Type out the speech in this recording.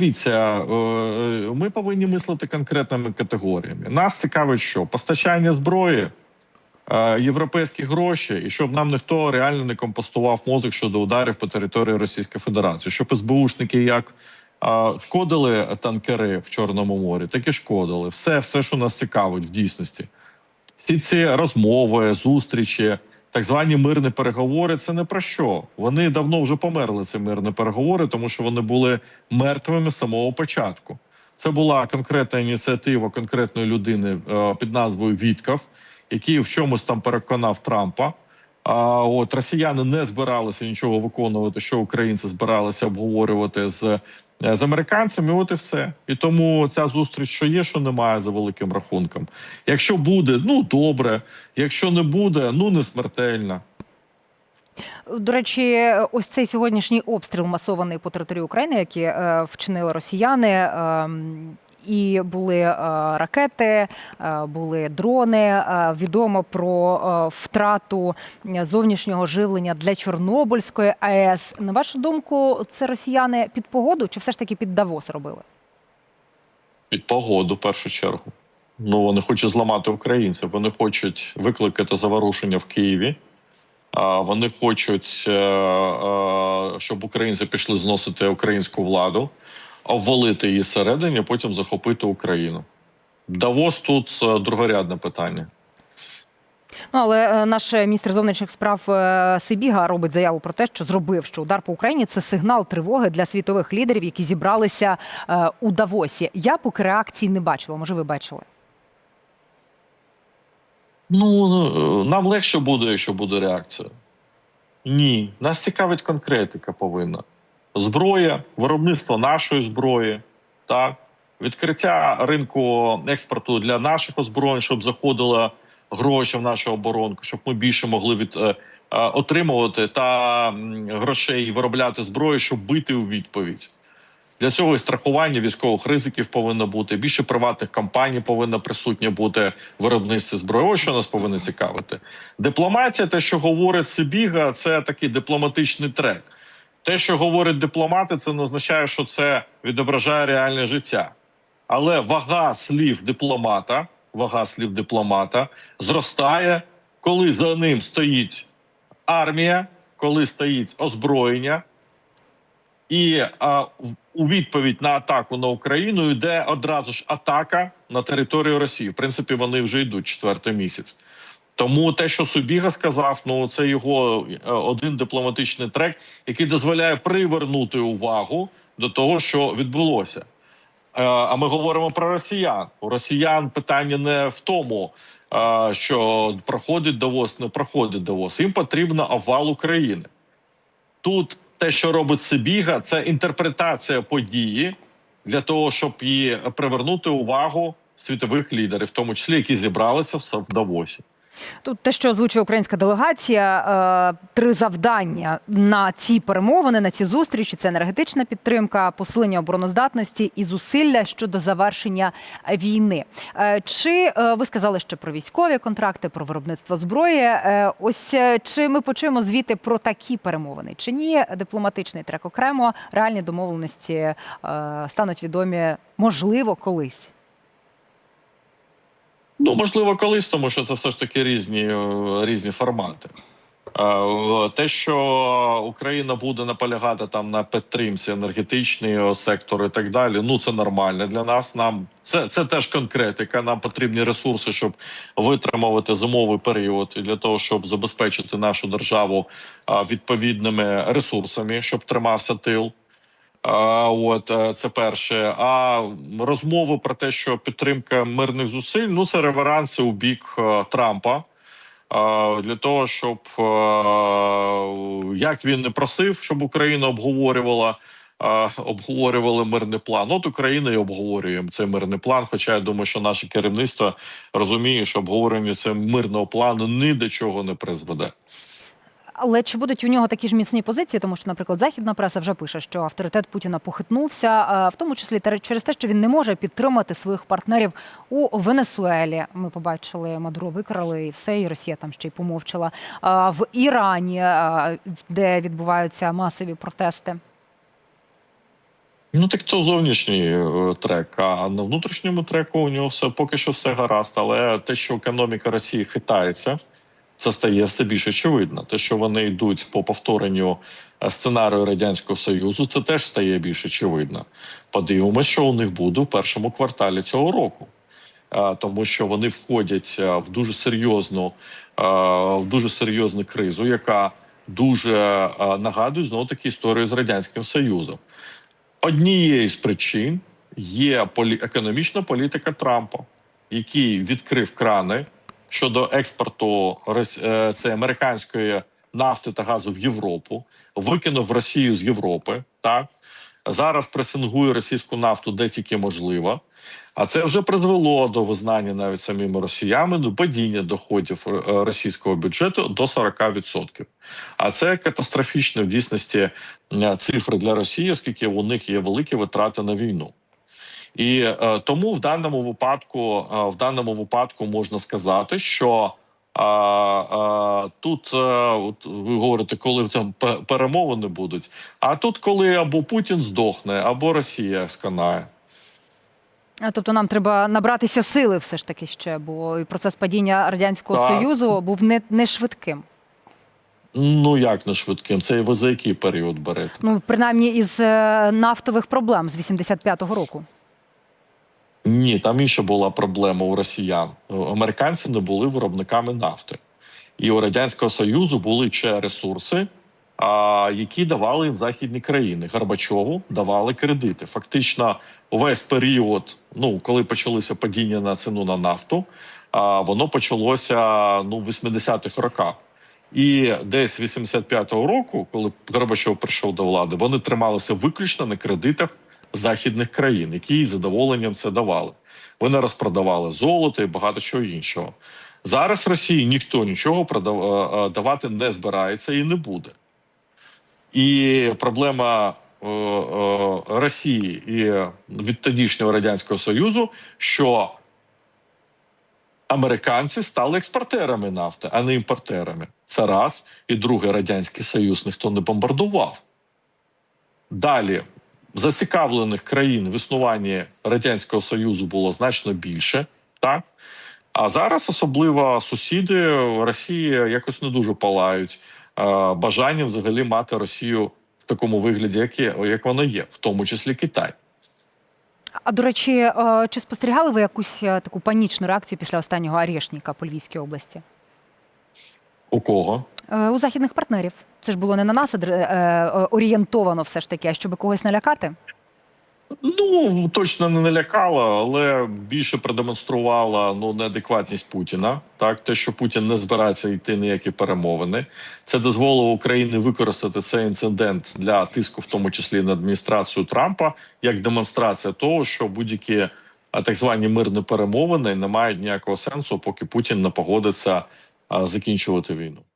Дивіться, е, ми повинні мислити конкретними категоріями. Нас цікавить, що постачання зброї, е, європейські гроші, і щоб нам ніхто реально не компостував мозок щодо ударів по території Російської Федерації, щоб СБУшники як е, шкодили танкери в Чорному морі, так і шкодили. Все, все, що нас цікавить в дійсності. Всі ці розмови, зустрічі, так звані мирні переговори це не про що. Вони давно вже померли. Ці мирні переговори, тому що вони були мертвими з самого початку. Це була конкретна ініціатива конкретної людини е, під назвою Вітков, який в чомусь там переконав Трампа. А от росіяни не збиралися нічого виконувати, що українці збиралися обговорювати з, з американцями. От і все. І тому ця зустріч, що є, що немає за великим рахунком. Якщо буде, ну добре. Якщо не буде, ну не смертельно. До речі, ось цей сьогоднішній обстріл масований по території України, який е, вчинили росіяни. І були е, ракети, е, були дрони. е, Відомо про втрату зовнішнього живлення для Чорнобильської АЕС. На вашу думку, це росіяни під погоду чи все ж таки під Давос робили? Під погоду, в першу чергу. Ну вони хочуть зламати українців. Вони хочуть викликати заворушення в Києві. Вони хочуть, щоб українці пішли зносити українську владу, обвалити її зсередині, а потім захопити Україну. Давос тут е, другорядне питання. Ну але е, наш міністр зовнішніх справ е, Сибіга робить заяву про те, що зробив, що удар по Україні це сигнал тривоги для світових лідерів, які зібралися у Давосі. Я поки реакції не бачила. Може, ви бачили? Ну нам легше буде, якщо буде реакція. Ні, нас цікавить конкретика повинна. Зброя, виробництво нашої зброї, так, відкриття ринку експорту для наших озброєнь, щоб заходили гроші в нашу оборонку, щоб ми більше могли від, е, е, отримувати та грошей виробляти зброю, щоб бити у відповідь. Для цього і страхування військових ризиків повинно бути. Більше приватних компаній повинно присутнє бути в виробництві зброї. Ось що нас повинно цікавити. Дипломатія, те, що говорить Сибіга, це такий дипломатичний трек. Те, що говорять дипломати, це не означає, що це відображає реальне життя. Але вага слів дипломата, вага слів дипломата зростає, коли за ним стоїть армія, коли стоїть озброєння, і а, у відповідь на атаку на Україну йде одразу ж атака на територію Росії. В принципі, вони вже йдуть четвертий місяць. Тому те, що Субіга сказав, ну це його е, один дипломатичний трек, який дозволяє привернути увагу до того, що відбулося. Е, А ми говоримо про росіян. У росіян питання не в тому, е, що проходить Давос, не проходить Давос. Їм потрібно овал України. Тут те, що робить Сибіга, це інтерпретація події для того, щоб її привернути увагу світових лідерів, в тому числі які зібралися в в Давосі. Тут те, що озвучує українська делегація, е, три завдання на ці перемовини, на ці зустрічі: це енергетична підтримка, посилення обороноздатності і зусилля щодо завершення війни. Е, Чи е, ви сказали ще про військові контракти, про виробництво зброї? Ось чи ми почуємо звіти про такі перемовини? Чи ні? Дипломатичний трек окремо, реальні домовленості стануть відомі можливо колись. Ну можливо, колись, тому що це все ж таки різні, е, різні формати. Е, Те, що Україна буде наполягати там на підтримці енергетичного сектору і так далі, ну це нормально для нас. Нам це, це теж конкретика. Нам потрібні ресурси, щоб витримувати зимовий період, і для того, щоб забезпечити нашу державу е, відповідними ресурсами, щоб тримався тил. А, от е, це перше. А розмови про те, що підтримка мирних зусиль, ну це реверанси у бік е, Трампа. Для того, щоб е, як він не просив, щоб Україна обговорювала, обговорювали мирний план. От Україна і обговорює цей мирний план. Хоча я думаю, що наше керівництво розуміє, що обговорення цього мирного плану ні до чого не призведе. Але чи будуть у нього такі ж міцні позиції? Тому що, наприклад, західна преса вже пише, що авторитет Путіна похитнувся, в тому числі через те, що він не може підтримати своїх партнерів у Венесуелі. Ми побачили, Мадуро викрали і все, і Росія там ще й помовчала. В Ірані, де відбуваються масові протести. Ну так то зовнішній е, трек. А на внутрішньому треку у нього все поки що все гаразд. Але те, що економіка Росії хитається, це стає все більш очевидно. Те, що вони йдуть по повторенню е, сценарію радянського союзу, це теж стає більш очевидно. Подивимось, що у них буде в першому кварталі цього року. Е, Тому що вони входять е, в дуже серйозну, в дуже серйозну кризу, яка дуже нагадує знову таки історію з радянським союзом. Однією з причин є економічна політика Трампа, який відкрив крани щодо експорту це американської нафти та газу в Європу, викинув Росію з Європи. Так зараз пресингує російську нафту де тільки можливо. А це вже призвело до визнання навіть самими росіянами до падіння доходів е, російського бюджету до 40%. А це катастрофічно в дійсності е, цифри для Росії, оскільки у них є великі витрати на війну. І е, тому в даному випадку, е, в даному випадку можна сказати, що е, е, тут е, от ви говорите, коли там перемовини будуть. А тут, коли або Путін здохне, або Росія сканає. Тобто нам треба набратися сили все ж таки ще, бо процес падіння радянського Так. союзу був не, не швидким. Ну як не швидким? Це ви за який період берете? Ну принаймні із е, нафтових проблем з 85-го року. Ні, там інша була проблема у росіян. Е, Американці не були виробниками нафти, і у радянського союзу були ще ресурси, які давали їм західні країни. Горбачову давали кредити. Фактично, увесь період, ну коли почалося падіння на ціну на нафту, воно почалося ну в 80-х роках. І десь 85-го року, коли Горбачов прийшов до влади, вони трималися виключно на кредитах західних країн, які з задоволенням це давали. Вони розпродавали золото і багато чого іншого. Зараз Росії ніхто нічого е, е, давати не збирається і не буде. І проблема е, Росії і від тодішнього радянського союзу, що американці стали експортерами нафти, а не імпортерами. Це раз. І друге, радянський союз ніхто не бомбардував. Dалі зацікавлених країн в існуванні радянського союзу було значно більше, так а зараз особливо сусіди Росії якось не дуже палають е, бажанням взагалі мати Росію в такому вигляді, як є, як вона є, в тому числі Китай. А до речі, е, чи спостерігали ви якусь е, таку панічну реакцію після останнього арешника по Львівській області? У кого? Е, У західних партнерів. Це ж було не на нас е, е, орієнтовано все ж таки, а щоб когось налякати? Ну точно не налякала, але більше продемонструвала ну неадекватність Путіна. Так, те, що Путін не збирається йти ніякі перемовини, це дозволило Україні використати цей інцидент для тиску, в тому числі на адміністрацію Трампа, як демонстрація того, що будь-які так звані мирні перемовини не мають ніякого сенсу, поки Путін не погодиться закінчувати війну.